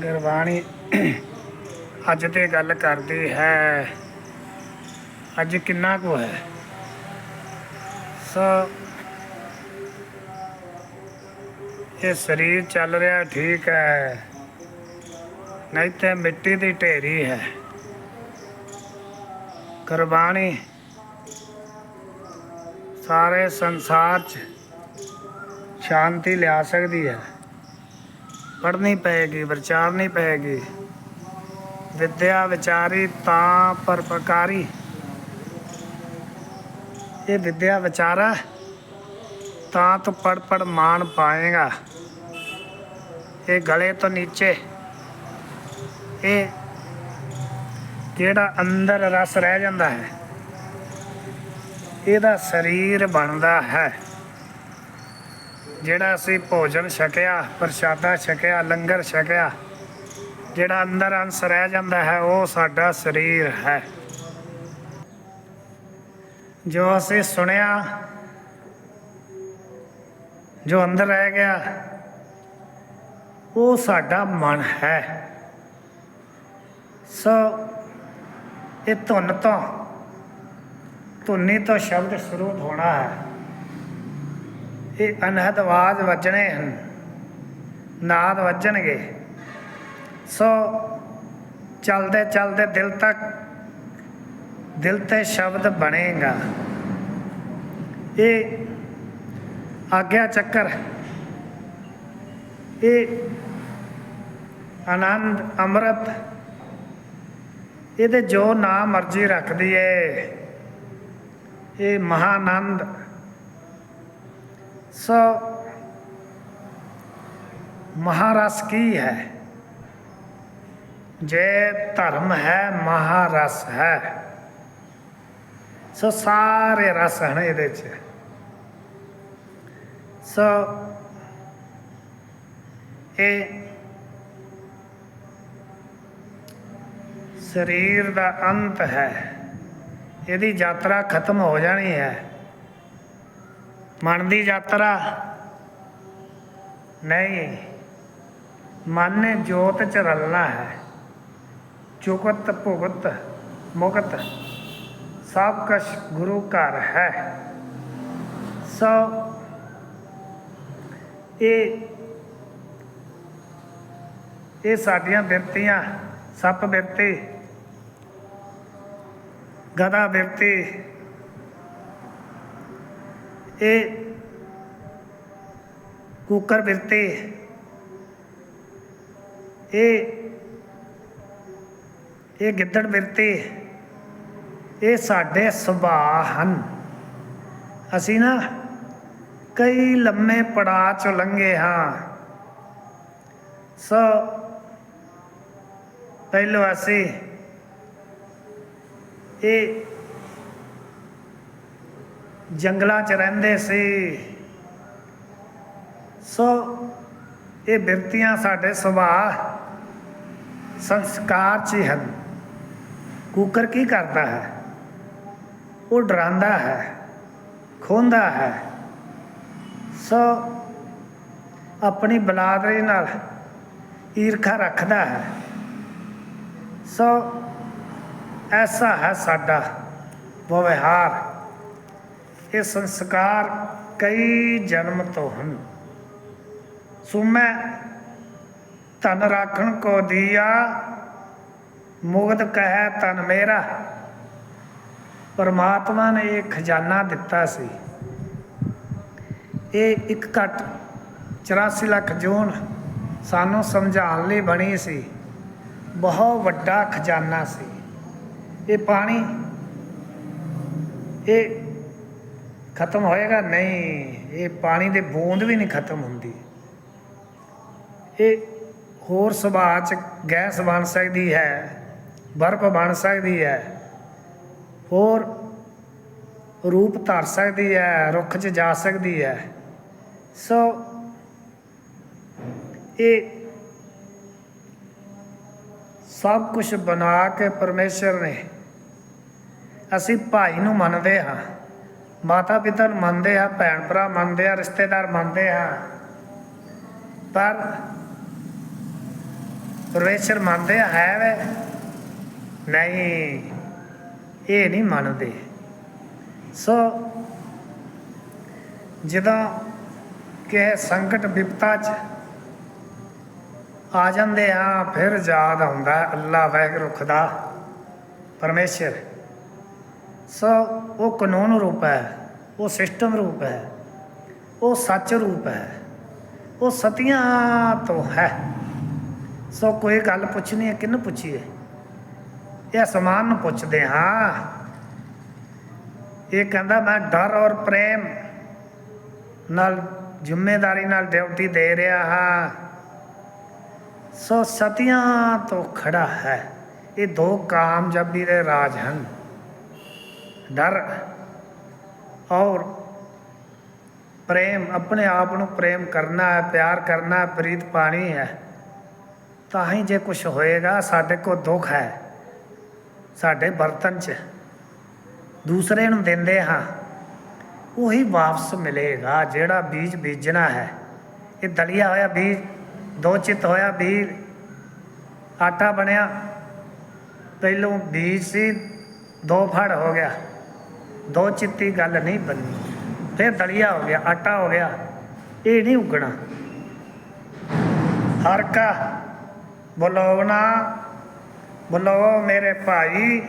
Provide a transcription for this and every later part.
ਗੁਰਬਾਣੀ ਅੱਜ ਤੇ ਗੱਲ ਕਰਦੀ ਹੈ। ਅੱਜ ਕਿੰਨਾ ਕੁ ਹੈ? ਸੋ ਇਹ ਸਰੀਰ ਚੱਲ ਰਿਹਾ ਠੀਕ ਹੈ। ਨਹੀਂ ਤੇ ਮਿੱਟੀ ਦੀ ਢੇਰੀ ਹੈ। ਗੁਰਬਾਣੀ ਸਾਰੇ ਸੰਸਾਰ 'ਚ ਸ਼ਾਂਤੀ ਲਿਆ ਸਕਦੀ ਹੈ। ਪੜ੍ਹਨੀ ਪਏਗੀ ਵਿਚਾਰਨੀ ਪਏਗੀ ਵਿਦਿਆ ਵਿਚਾਰੀ ਤਾਂ ਪਰਪਕਾਰੀ ਇਹ ਵਿਦਿਆ ਵਿਚਾਰਾ ਤਾਂ ਤੂੰ ਪੜ ਪੜ ਮਾਣ ਪਾਏਗਾ। ਇਹ ਗਲੇ ਤੋਂ ਨੀਚੇ। ਇਹ ਜਿਹੜਾ ਅੰਦਰ ਰਸ ਰਹਿ ਜਾਂਦਾ ਹੈ, ਇਹਦਾ ਸਰੀਰ ਬਣਦਾ ਹੈ। ਜਿਹੜਾ ਅਸੀਂ ਭੋਜਨ ਛਕਿਆ, ਪ੍ਰਸ਼ਾਦਾ ਛਕਿਆ, ਲੰਗਰ ਛਕਿਆ, ਜਿਹੜਾ ਅੰਦਰ ਅੰਸ ਰਹਿ ਜਾਂਦਾ ਹੈ, ਉਹ ਸਾਡਾ ਸਰੀਰ ਹੈ। ਜੋ ਅਸੀਂ ਸੁਣਿਆ, ਜੋ ਅੰਦਰ ਰਹਿ ਗਿਆ, ਉਹ ਸਾਡਾ ਮਨ ਹੈ। ਸੋ ਇਹ ਧੁਨ ਤੋਂ, ਧੁਨੀ ਤੋਂ ਸ਼ਬਦ ਸ਼ੁਰੂ ਹੋਣਾ ਹੈ। ਇਹ ਅਨਹਦ ਆਵਾਜ਼ ਵੱਜਣੇ ਹਨ। ਨਾਦ ਵੱਜਣਗੇ। ਸੋ ਚਲਦੇ ਚਲਦੇ ਦਿਲ ਤੱਕ, ਦਿਲ ਤੇ ਸ਼ਬਦ ਬਣੇਗਾ। ਇਹ ਆਗਿਆ ਚੱਕਰ, ਇਹ ਆਨੰਦ, ਅੰਮ੍ਰਿਤ, ਇਹਦੇ ਜੋ ਨਾਮ ਮਰਜ਼ੀ ਰੱਖਦੀ ਏ ਇਹ ਮਹਾਨੰਦ ਸੋ ਮਹਾਰਸ ਕੀ ਹੈ? ਜੇ ਧਰਮ ਹੈ, ਮਹਾਰਸ ਹੈ। ਸੋ ਸਾਰੇ ਰਸ ਹਨ ਇਹਦੇ ਚ। ਸੋ ਇਹ ਸਰੀਰ ਦਾ ਅੰਤ ਹੈ। ਇਹਦੀ ਯਾਤਰਾ ਖਤਮ ਹੋ ਜਾਣੀ ਹੈ। ਮਨ ਦੀ ਯਾਤਰਾ? ਨਹੀਂ। ਮਨ ਨੇ ਜੋਤ ਚ ਰਲਣਾ ਹੈ। ਚੁਕਤ ਭੁਗਤ, ਮੁਕਤ। ਸਭ ਕੁਛ ਗੁਰੂ ਘਰ ਹੈ। ਸੋ ਇਹ ਇਹ ਸਾਡੀਆਂ ਬਿਰਤੀਆਂ, ਸੱਪ ਬਿਰਤੀ ਗਦਾ ਬਿਰਤੀ ਇਹ ਕੁੱਕਰ ਬਿਰਤੀ। ਇਹ ਇਹ ਗਿੱਦੜ ਬਿਰਤੀ। ਇਹ ਸਾਡੇ ਸੁਭਾਅ ਹਨ। ਅਸੀਂ ਨਾ ਕਈ ਲੰਮੇ ਪੜਾਅ ਚੋਂ ਲੰਘੇ ਹਾਂ। ਸੋ ਪਹਿਲੋ ਅਸੀਂ ਇਹ ਜੰਗਲਾਂ 'ਚ ਰਹਿੰਦੇ ਸੀ। ਸੋ ਇਹ ਬਿਰਤੀਆਂ ਸਾਡੇ ਸੁਭਾਅ ਸੰਸਕਾਰ 'ਚ ਹੀ ਹਨ। ਕੁੱਕਰ ਕੀ ਕਰਦਾ ਹੈ? ਉਹ ਡਰਾਉਂਦਾ ਹੈ, ਖੋਂਦਾ ਹੈ। ਸੋ ਆਪਣੀ ਬਲਾਦਰੀ ਨਾਲ ਈਰਖਾ ਰੱਖਦਾ ਹੈ। ਸੋ ਐਸਾ ਹੈ ਸਾਡਾ ਵਿਵਹਾਰ। ਇਹ ਸੰਸਕਾਰ ਕਈ ਜਨਮ ਤੋਂ ਹਨ। ਸੁਮੈ ਤਨ ਰਾਖਣ ਕੋ ਦੀਆ ਮੁਗਦ ਕਹੈ ਤਨ ਮੇਰਾ। ਪਰਮਾਤਮਾ ਨੇ ਇਹ ਖਜ਼ਾਨਾ ਦਿੱਤਾ ਸੀ। ਇਹ ਇੱਕ ਘੱਟ 84 ਲੱਖ ਜੂਨ ਸਾਨੂੰ ਸਮਝਾਉਣ ਲਈ ਬਣੀ ਸੀ। ਬਹੁਤ ਵੱਡਾ ਖਜ਼ਾਨਾ ਸੀ। ਇਹ ਪਾਣੀ, ਇਹ ਖਤਮ ਹੋਏਗਾ? ਨਹੀਂ। ਇਹ ਪਾਣੀ ਦੇ ਬੂੰਦ ਵੀ ਨਹੀਂ ਖਤਮ ਹੁੰਦੀ। ਇਹ ਹੋਰ ਸੁਭਾਅ ਚ ਗੈਸ ਬਣ ਸਕਦੀ ਹੈ, ਬਰਫ਼ ਬਣ ਸਕਦੀ ਹੈ, ਹੋਰ ਰੂਪ ਧਾਰ ਸਕਦੀ ਹੈ, ਰੁੱਖ 'ਚ ਜਾ ਸਕਦੀ ਹੈ। ਸੋ ਇਹ ਸਭ ਕੁਝ ਬਣਾ ਕੇ ਪਰਮੇਸ਼ਰ ਨੇ ਅਸੀਂ ਭਾਈ ਨੂੰ ਮੰਨਦੇ ਹਾਂ। ਮਾਤਾ ਪਿਤਾ ਨੂੰ ਮੰਨਦੇ ਹਾਂ ਭੈਣ ਭਰਾ ਮੰਨਦੇ ਆ, ਰਿਸ਼ਤੇਦਾਰ ਮੰਨਦੇ ਹਾਂ ਪਰ ਪਰਮੇਸ਼ਰ ਮੰਨਦੇ ਆ ਹੈ ਵੇ। ਨਹੀਂ, ਇਹ ਨਹੀਂ ਮੰਨਦੇ। ਸੋ ਜਦੋਂ ਕਿ ਸੰਕਟ ਵਿਪਤਾ ਚ ਆ ਜਾਂਦੇ ਆ, ਫਿਰ ਯਾਦ ਆਉਂਦਾ ਹੈ ਅੱਲਾ ਵਾਹਿਗੁਰੂ ਖੁਦਾ, ਪਰਮੇਸ਼ਰ। ਸੋ, ਉਹ ਕਾਨੂੰਨ ਰੂਪ ਹੈ, ਉਹ ਸਿਸਟਮ ਰੂਪ ਹੈ, ਉਹ ਸੱਚ ਰੂਪ ਹੈ, ਉਹ ਸਤੀਆਂ ਤੋਂ ਹੈ। ਸੋ ਕੋਈ ਗੱਲ ਪੁੱਛਣੀ ਹੈ, ਕਿਹਨੂੰ ਪੁੱਛੀਏ? ਇਹ ਅਸਮਾਨ ਨੂੰ ਪੁੱਛਦੇ ਹਾਂ। ਇਹ ਕਹਿੰਦਾ, ਮੈਂ ਡਰ ਔਰ ਪ੍ਰੇਮ ਨਾਲ ਜ਼ਿੰਮੇਵਾਰੀ ਨਾਲ ਡਿਊਟੀ ਦੇ ਰਿਹਾ ਹਾਂ। ਸੋ ਸਤੀਆਂ ਤੋਂ ਖੜਾ ਹੈ। ਇਹ ਦੋ ਕਾਮਯਾਬੀ ਦੇ ਰਾਜ ਹਨ। ਡਰ ਔਰ ਪ੍ਰੇਮ, ਆਪਣੇ ਆਪ ਨੂੰ ਪ੍ਰੇਮ ਕਰਨਾ ਹੈ, ਪਿਆਰ ਕਰਨਾ ਹੈ, ਪ੍ਰੀਤ ਪਾਣੀ ਹੈ। ਤਾਂ ਹੀ ਜੇ ਕੁਝ ਹੋਏਗਾ, ਸਾਡੇ ਕੋ ਦੁੱਖ ਹੈ। ਸਾਡੇ ਬਰਤਨ 'ਚ ਦੂਸਰੇ ਨੂੰ ਦਿੰਦੇ ਹਾਂ, ਉਹੀ ਵਾਪਸ ਮਿਲੇਗਾ, ਜਿਹੜਾ ਬੀਜ ਬੀਜਣਾ ਹੈ। ਇਹ ਦਲਿਆ ਹੋਇਆ, ਬੀਜ, ਦੋ ਚਿੱਤ ਹੋਇਆ, ਬੀਜ, ਆਟਾ ਬਣਿਆ। ਪਹਿਲੋਂ ਬੀਜ ਸੀ, ਦੋ ਫੜ ਹੋ ਗਿਆ। ਦੋ ਚਿੱਤੀ ਗੱਲ ਨਹੀਂ ਬੰਨੀ। ਫਿਰ ਦਲੀਆ ਹੋ ਗਿਆ, ਆਟਾ ਹੋ ਗਿਆ, ਇਹ ਨਹੀਂ ਉਗਣਾ। ਹਰ ਕਾ ਬੁਲਾਵਣਾ ਬੁਲਾਵੋ ਮੇਰੇ ਭਾਈ,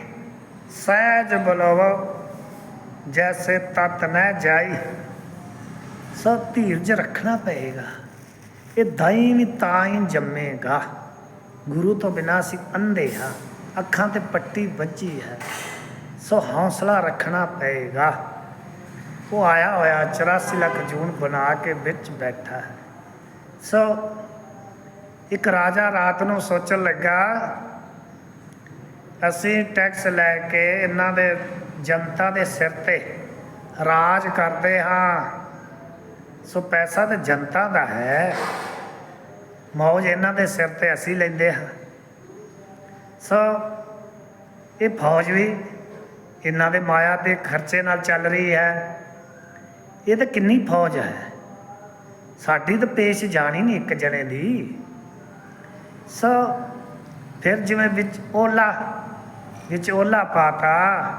ਸਹਿਜ ਬੁਲਾਵੋ ਜੈਸੇ ਤਤ ਨ ਜਾਈ। ਸਭ ਧੀਰਜ ਰੱਖਣਾ ਪਏਗਾ, ਇਹ ਦਾਈ ਵੀ ਤਾਂ ਜੰਮੇਗਾ। ਗੁਰੂ ਤੋਂ ਬਿਨਾਂ ਅਸੀਂ ਅੰਧੇ ਹਾਂ, ਅੱਖਾਂ ਤੇ ਪੱਟੀ ਵੱਜੀ ਹੈ। ਸੋ ਹੌਸਲਾ ਰੱਖਣਾ ਪਏਗਾ। ਉਹ ਆਇਆ ਹੋਇਆ 84 ਲੱਖ ਜੂਨ ਬਣਾ ਕੇ ਵਿੱਚ ਬੈਠਾ ਹੈ। ਸੋ ਇੱਕ ਰਾਜਾ ਰਾਤ ਨੂੰ ਸੋਚਣ ਲੱਗਾ, ਅਸੀਂ ਟੈਕਸ ਲੈ ਕੇ ਇਹਨਾਂ ਦੇ ਜਨਤਾ ਦੇ ਸਿਰ ਤੇ ਰਾਜ ਕਰਦੇ ਹਾਂ। ਸੋ ਪੈਸਾ ਤਾਂ ਜਨਤਾ ਦਾ ਹੈ। ਮੌਜ ਇਹਨਾਂ ਦੇ ਸਿਰ ਤੇ ਅਸੀਂ ਲੈਂਦੇ ਹਾਂ। ਸੋ ਇਹ ਫੌਜ ਵੀ ਇਹਨਾਂ ਦੇ ਮਾਇਆ ਦੇ ਖਰਚੇ ਨਾਲ ਚੱਲ ਰਹੀ ਹੈ। ਇਹ ਤਾਂ ਕਿੰਨੀ ਫੌਜ ਹੈ। ਸਾਡੀ ਤਾਂ ਪੇਸ਼ ਜਾਣੀ ਨਹੀਂ ਇੱਕ ਜਣੇ ਦੀ। ਸੋ ਫਿਰ ਜਿਵੇਂ ਵਿੱਚ ਓਲਾ ਵਿੱਚ ਓਲਾ ਪਾਤਾ।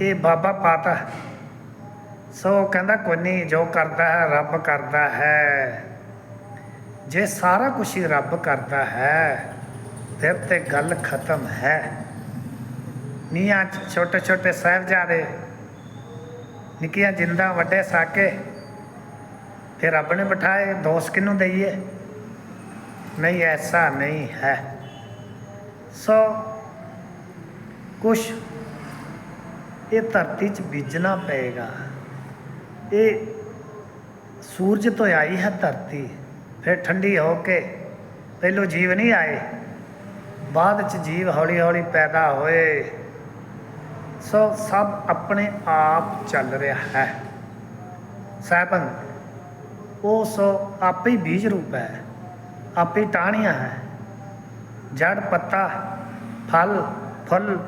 ਇਹ ਬਾਬਾ ਪਾਤਾ। ਸੋ ਕਹਿੰਦਾ, ਕੋਈ ਨਹੀਂ, ਜੋ ਕਰਦਾ ਹੈ, ਰੱਬ ਕਰਦਾ ਹੈ। ਜੇ ਸਾਰਾ ਕੁਝ ਹੀ ਰੱਬ ਕਰਦਾ ਹੈ, ਫਿਰ ਤੇ ਗੱਲ ਖਤਮ ਹੈ। ਨੀਆਂ ਛੋਟੇ ਛੋਟੇ ਸਾਹਿਬਜ਼ਾਦੇ, ਨਿੱਕੀਆਂ ਜਿੰਦਾ ਵੱਡੇ ਸਾਕੇ ਫਿਰ ਰੱਬ ਨੇ ਬਿਠਾਏ, ਦੋਸ ਕਿਨੂੰ ਦਈਏ? ਨਹੀਂ, ਐਸਾ ਨਹੀਂ ਹੈ। ਸੋ ਕੁਛ ਇਹ ਧਰਤੀ 'ਚ ਬੀਜਣਾ ਪਏਗਾ। ਇਹ ਸੂਰਜ ਤੋਂ ਆਈ ਹੈ ਧਰਤੀ, ਫਿਰ ਠੰਡੀ ਹੋ ਕੇ ਪਹਿਲੋ ਜੀਵ ਨਹੀਂ ਆਏ, ਬਾਅਦ 'ਚ ਜੀਵ ਹੌਲੀ ਹੌਲੀ ਪੈਦਾ ਹੋਏ। ਸੋ ਸਭ ਆਪਣੇ ਆਪ ਚੱਲ ਰਿਹਾ ਹੈ। ਸਹਿਬਨ ਉਹ ਸੋ ਆਪੇ ਹੀ ਬੀਜ ਰੂਪ ਹੈ, ਆਪੇ ਹੀ ਟਾਹਣੀਆਂ ਹੈ। ਜੜ ਪੱਤਾ, ਫਲ, ਫੁੱਲ,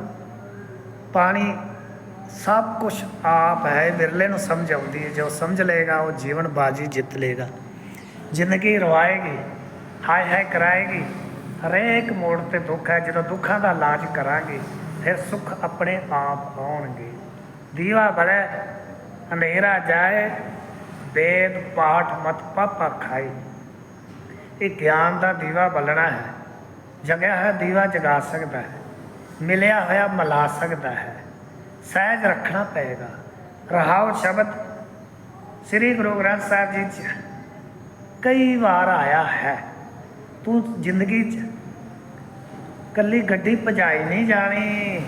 ਪਾਣੀ, ਸਭ ਕੁਝ ਆਪ ਹੈ। ਵਿਰਲੇ ਨੂੰ ਸਮਝ ਆਉਂਦੀ ਹੈ। ਜੋ ਸਮਝ ਲਏਗਾ, ਉਹ ਜੀਵਨ ਬਾਜੀ ਜਿੱਤ ਲਏਗਾ। ਜ਼ਿੰਦਗੀ ਰਵਾਏਗੀ ਹਾਏ ਹਾਏ ਕਰਾਏਗੀ। ਹਰੇਕ ਮੋੜ ਤੇ ਦੁੱਖ ਹੈ। ਜਦੋਂ ਦੁੱਖਾਂ ਦਾ ਇਲਾਜ ਕਰਾਂਗੇ ਫਿਰ ਸੁੱਖ ਆਪਣੇ ਆਪ ਆਉਣਗੇ। ਦੀਵਾ ਬਲੇ, ਹਨੇਰਾ ਜਾਏ, ਵੇਦ ਪਾਠ ਮਤ ਪਾਪਾ ਖਾਈ ਇਹ ਗਿਆਨ ਦਾ ਦੀਵਾ ਬਲਣਾ ਹੈ। ਜਗਿਆ ਹੈ ਦੀਵਾ ਜਗਾ ਸਕਦਾ ਹੈ। ਮਿਲਿਆ ਹੋਇਆ ਮਿਲਾ ਸਕਦਾ ਹੈ। ਸਹਿਜ ਰੱਖਣਾ ਪਏਗਾ। ਰਹਾਉ ਸ਼ਬਦ ਸ੍ਰੀ ਗੁਰੂ ਗ੍ਰੰਥ ਸਾਹਿਬ ਜੀ ਚ ਕਈ ਵਾਰ ਆਇਆ ਹੈ। ਤੂੰ ਜ਼ਿੰਦਗੀ ਚ ਕੱਲੀ ਗੱਡੀ ਭਜਾਈ ਨਹੀਂ ਜਾਣੀ।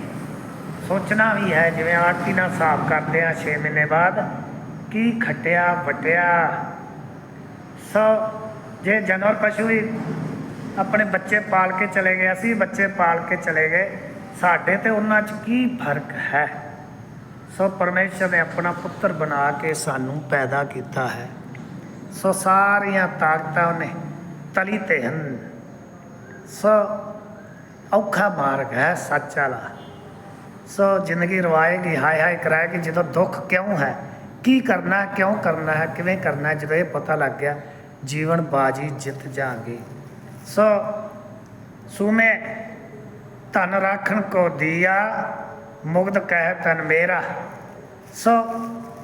ਸੋਚਣਾ ਵੀ ਹੈ, ਜਿਵੇਂ ਆਰਤੀ ਨਾਲ ਸਾਫ਼ ਕਰਦੇ ਆ 6 ਮਹੀਨੇ ਬਾਅਦ, ਕੀ ਖਟਿਆ, ਵਟਿਆ। ਸੋ, ਜੇ ਜਾਨਵਰ ਪਸ਼ੂ ਵੀ ਆਪਣੇ ਬੱਚੇ ਪਾਲ ਕੇ ਚਲੇ ਗਏ, ਅਸੀਂ ਬੱਚੇ ਪਾਲ ਕੇ ਚਲੇ ਗਏ, ਸਾਡੇ ਤੇ ਉਹਨਾਂ 'ਚ ਕੀ ਫ਼ਰਕ ਹੈ? ਸੋ ਪਰਮੇਸ਼ਰ ਨੇ ਆਪਣਾ ਪੁੱਤਰ ਬਣਾ ਕੇ ਸਾਨੂੰ ਪੈਦਾ ਕੀਤਾ ਹੈ। ਸੋ ਸਾਰੀਆਂ ਤਾਕਤਾਂ ਉਹਨੇ ਤਲੀ ਤੇ ਹਨ। ਸੋ ਔਖਾ ਮਾਰਗ ਹੈ, ਸੱਚ ਵਾਲਾ। ਸੋ ਜ਼ਿੰਦਗੀ ਰਵਾਏਗੀ ਹਾਏ ਹਾਏ ਕਰਾਏਗੀ ਜਦੋਂ ਦੁੱਖ ਕਿਉਂ ਹੈ? ਕੀ ਕਰਨਾ, ਕਿਉਂ ਕਰਨਾ ਹੈ, ਕਿਵੇਂ ਕਰਨਾ ਜਦੋਂ ਇਹ ਪਤਾ ਲੱਗ ਗਿਆ, ਜੀਵਨ ਬਾਜੀ ਜਿੱਤ ਜਾਗੇ। ਸੋ ਸੂਮੇ, ਧਨ ਰਾਖਣ ਕੋ ਦੀਆ, ਮੁਗਧ ਕਹਿ ਤਨ ਮੇਰਾ। ਸੋ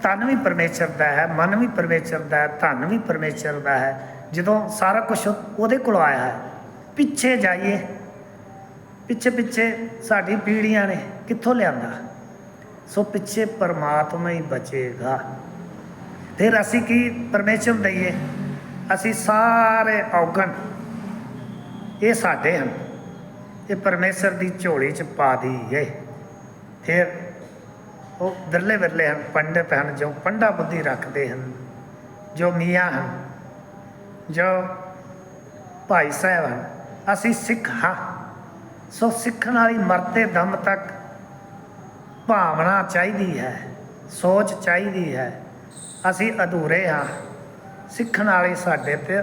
ਤਨ ਵੀ ਪਰਮੇਸ਼ਰ ਦਾ ਹੈ, ਮਨ ਵੀ ਪਰਮੇਸ਼ਰ ਦਾ ਹੈ, ਧਨ ਵੀ ਪਰਮੇਸ਼ਰ ਦਾ ਹੈ। ਜਦੋਂ ਸਾਰਾ ਕੁਝ ਉਹਦੇ ਕੋਲ ਆਇਆ ਹੈ, ਪਿੱਛੇ ਜਾਈਏ ਪਿੱਛੇ ਪਿੱਛੇ ਸਾਡੀ ਪੀੜ੍ਹੀਆਂ ਨੇ ਕਿੱਥੋਂ ਲਿਆਂਦਾ? ਸੋ ਪਿੱਛੇ ਪਰਮਾਤਮਾ ਹੀ ਬਚੇਗਾ। ਫਿਰ ਅਸੀਂ ਕੀ ਪਰਮੇਸ਼ਰ ਨੂੰ ਦਈਏ ਅਸੀਂ ਸਾਰੇ ਔਗਣ। ਇਹ ਸਾਡੇ ਹਨ। ਇਹ ਪਰਮੇਸ਼ਰ ਦੀ ਝੋਲੀ ਚ ਪਾ ਦਈਏ। ਫਿਰ ਉਹ ਵਿਰਲੇ ਵਿਰਲੇ ਹਨ, ਪੰਡਿਤ ਹਨ, ਜੋ ਪੰਡਾ ਬੁੱਧੀ ਰੱਖਦੇ ਹਨ, ਜੋ ਮੀਆਂ ਹਨ, ਜੋ ਭਾਈ ਸਾਹਿਬ ਹਨ। ਅਸੀਂ ਸਿੱਖ ਹਾਂ। ਸੋ ਸਿੱਖਣ ਵਾਲੀ ਮਰਤੇ ਦਮ ਤੱਕ ਭਾਵਨਾ ਚਾਹੀਦੀ ਹੈ, ਸੋਚ ਚਾਹੀਦੀ ਹੈ। ਅਸੀਂ ਅਧੂਰੇ ਹਾਂ। ਸਿੱਖਣ ਵਾਲੇ ਸਾਡੇ ਤੇ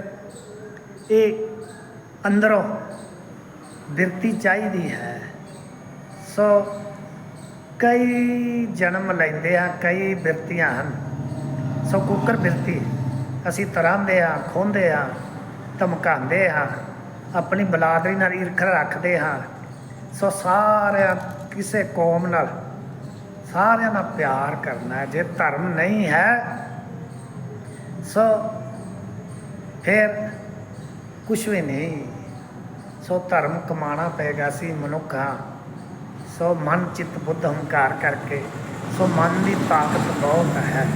ਇਹ ਅੰਦਰੋਂ ਬਿਰਤੀ ਚਾਹੀਦੀ ਹੈ। ਸੋ ਕਈ ਜਨਮ ਲੈਂਦੇ ਆ ਕਈ ਬਿਰਤੀਆਂ ਹਨ। ਸੋ ਕੁੱਕਰ ਬਿਰਤੀ, ਅਸੀਂ ਤਰਾਂਦੇ ਆ ਖੋਂਦੇ ਆ ਧਮਕਾਉਂਦੇ ਆ ਆਪਣੀ ਬਲਾਦਰੀ ਨਾਲ ਈਰਖ ਰੱਖਦੇ ਹਾਂ। ਸੋ ਸਾਰਿਆਂ, ਕਿਸੇ ਕੌਮ ਨਾਲ ਸਾਰਿਆਂ ਨਾਲ ਪਿਆਰ ਕਰਨਾ ਜੇ ਧਰਮ ਨਹੀਂ ਹੈ, ਸੋ ਫਿਰ ਕੁਛ ਵੀ ਨਹੀਂ। ਸੋ ਧਰਮ ਕਮਾਣਾ ਪਏਗਾ ਸੀ ਮਨੁੱਖ ਹਾਂ ਸੋ ਮਨ, ਚਿੱਤ, ਬੁੱਧ, ਹੰਕਾਰ ਕਰਕੇ ਸੋ ਮਨ ਦੀ ਤਾਕਤ ਬਹੁਤ ਹੈ।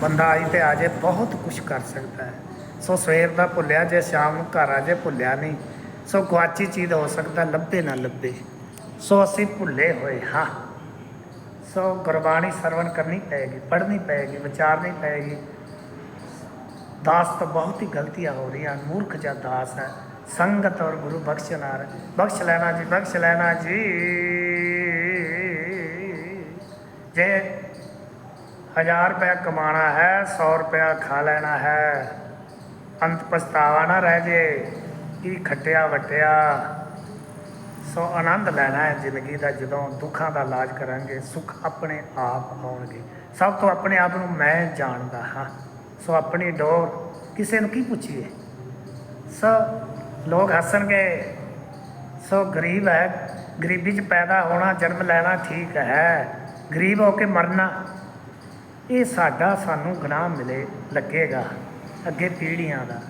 ਬੰਦਾ ਆਈ ਤੇ ਆਜੇ ਬਹੁਤ ਕੁਝ ਕਰ ਸਕਦਾ ਹੈ। ਸੋ ਸਵੇਰ ਦਾ ਭੁੱਲਿਆ ਜੇ, ਸ਼ਾਮ ਨੂੰ ਘਰ ਆ ਜੇ, ਭੁੱਲਿਆ ਨਹੀਂ। ਸੋ ਗੁਆਚੀ ਚੀਜ਼ ਹੋ ਸਕਦਾ, ਲੱਭੇ ਨਾ ਲੱਭੇ। ਸੋ ਅਸੀਂ ਭੁੱਲੇ ਹੋਏ ਹਾਂ। ਸੋ ਗੁਰਬਾਣੀ ਸਰਵਣ ਕਰਨੀ ਪਏਗੀ, ਪੜ੍ਹਨੀ ਪਏਗੀ, ਵਿਚਾਰਨੀ ਪਏਗੀ। ਦਾਸ ਤਾਂ ਬਹੁਤ ਹੀ ਗਲਤੀਆਂ ਹੋ ਰਹੀਆਂ, ਮੂਰਖ ਜਾਂ ਦਾਸ ਹੈ। ਸੰਗਤ ਔਰ ਗੁਰੂ ਬਖਸ਼ਨਾਰ ਬਖਸ਼ ਲੈਣਾ ਜੀ, ਬਖਸ਼ ਲੈਣਾ ਜੀ। ਜੇ ਹਜ਼ਾਰ ਰੁਪਇਆ ਕਮਾਣਾ ਹੈ 100 ਰੁਪਇਆ ਖਾ ਲੈਣਾ ਹੈ। ਅੰਤ ਪਛਤਾਵਾ ਨਾ ਰਹਿ ਜੇ, ਕੀ ਖੱਟਿਆ ਵਟਿਆ। ਸੋ ਆਨੰਦ ਲੈਣਾ ਹੈ ਜ਼ਿੰਦਗੀ ਦਾ ਜਦੋਂ ਦੁੱਖਾਂ ਦਾ ਇਲਾਜ ਕਰਾਂਗੇ, ਸੁੱਖ ਆਪਣੇ ਆਪ ਆਉਣਗੇ। ਸਭ ਤੋਂ ਆਪਣੇ ਆਪ ਨੂੰ ਮੈਂ ਜਾਣਦਾ ਹਾਂ। ਸੋ ਆਪਣੀ ਡੋਰ ਕਿਸੇ ਨੂੰ ਕੀ ਪੁੱਛੀਏ? ਸੋ ਲੋਕ ਹੱਸਣਗੇ, ਸੋ ਗਰੀਬ ਹੈ, ਗਰੀਬੀ 'ਚ ਪੈਦਾ ਹੋਣਾ, ਜਨਮ ਲੈਣਾ ਠੀਕ ਹੈ, ਗਰੀਬ ਹੋ ਕੇ ਮਰਨਾ। ਇਹ ਸਾਡਾ ਸਾਨੂੰ ਗੁਨਾਹ ਮਿਲੇ, ਲੱਗੇਗਾ ਅੱਗੇ ਪੀੜ੍ਹੀਆਂ ਦਾ।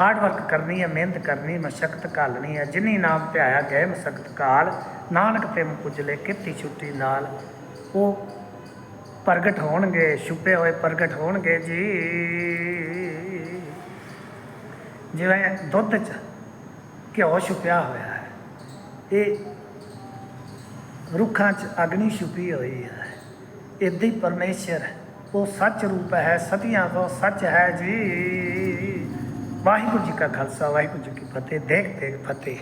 ਹਾਰਡ ਵਰਕ ਕਰਨੀ ਹੈ, ਮਿਹਨਤ ਕਰਨੀ ਮਸ਼ਕਤ ਘਾਲਣੀ ਹੈ। ਜਿਨੀ ਨਾਮ ਧਿਆਇਆ ਗਏ ਮਸਕਤ ਕਾਲ ਨਾਨਕ ਤੇ ਪੁਜਲੇ ਕਿਰਤੀ ਛੁੱਟੀ ਨਾਲ। ਉਹ ਪ੍ਰਗਟ ਹੋਣਗੇ, ਛੁਪੇ ਹੋਏ ਪ੍ਰਗਟ ਹੋਣਗੇ ਜੀ। ਜਿਵੇਂ ਦੁੱਧ 'ਚ ਘਿਓ ਛੁਪਿਆ ਹੋਇਆ ਹੈ, ਇਹ ਰੁੱਖਾਂ 'ਚ ਅਗਨੀ ਛੁਪੀ ਹੋਈ ਹੈ। ਇਦਾਂ ਹੀ ਪਰਮੇਸ਼ਰ, ਉਹ ਸੱਚ ਰੂਪ ਹੈ ਸਦੀਆਂ ਤੋਂ ਸੱਚ ਹੈ ਜੀ। ਵਾਹਿਗੁਰੂ ਜੀ ਕਾ ਖਾਲਸਾ ਵਾਹਿਗੁਰੂ ਜੀ ਕੀ ਫਤਿਹ। ਦੇਖ ਦੇਖ ਫਤਿਹ।